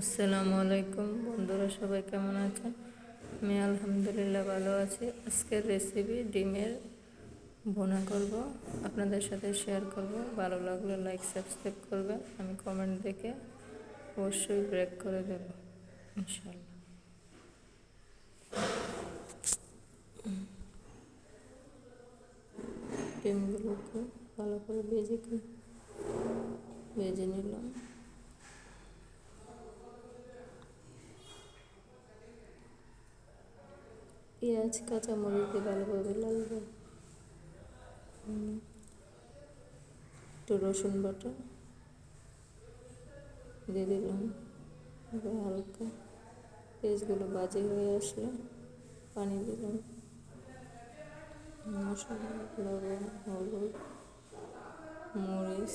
আসসালামু আলাইকুম। বন্ধুরা, সবাই কেমন আছেন? আমি আলহামদুলিল্লাহ ভালো আছি। আজকের রেসিপি ডিমের বোনা করব। আপনাদের সাথে শেয়ার করব। ভালো লাগলে লাইক সাবস্ক্রাইব করবেন আমি কমেন্ট দেখে অবশ্যই ব্রেক করে দেব ইনশাল্লাহ ডিমগুলোকে ভালো করে ভেজে ভেজে নিলাম। পেঁয়াজ কাঁচামরিচ দিয়ে ভালোভাবে লাগবে একটু রসুন বাটা দিয়ে দিলাম। এবার হালকা পেঁয়াজগুলো বাজে হয়ে আসলে পানি দিলাম। মশলা লবণ হলুদ মরিচ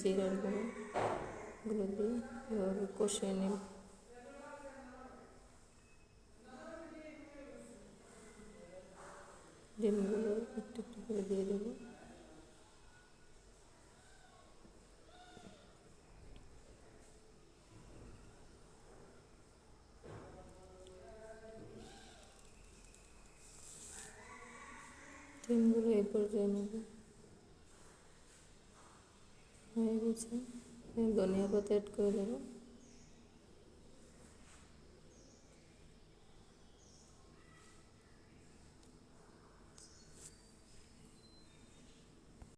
জিরার গুঁড়ো এগুলো দিয়ে এভাবে কষিয়ে নিব। ডিমগুলো একটু একটু করে দিয়ে দেবো। ডিমগুলো এই পর্যায়ে নেব। হয়ে গেছে। ধনিয়া পাতা অ্যাড করে দেবো।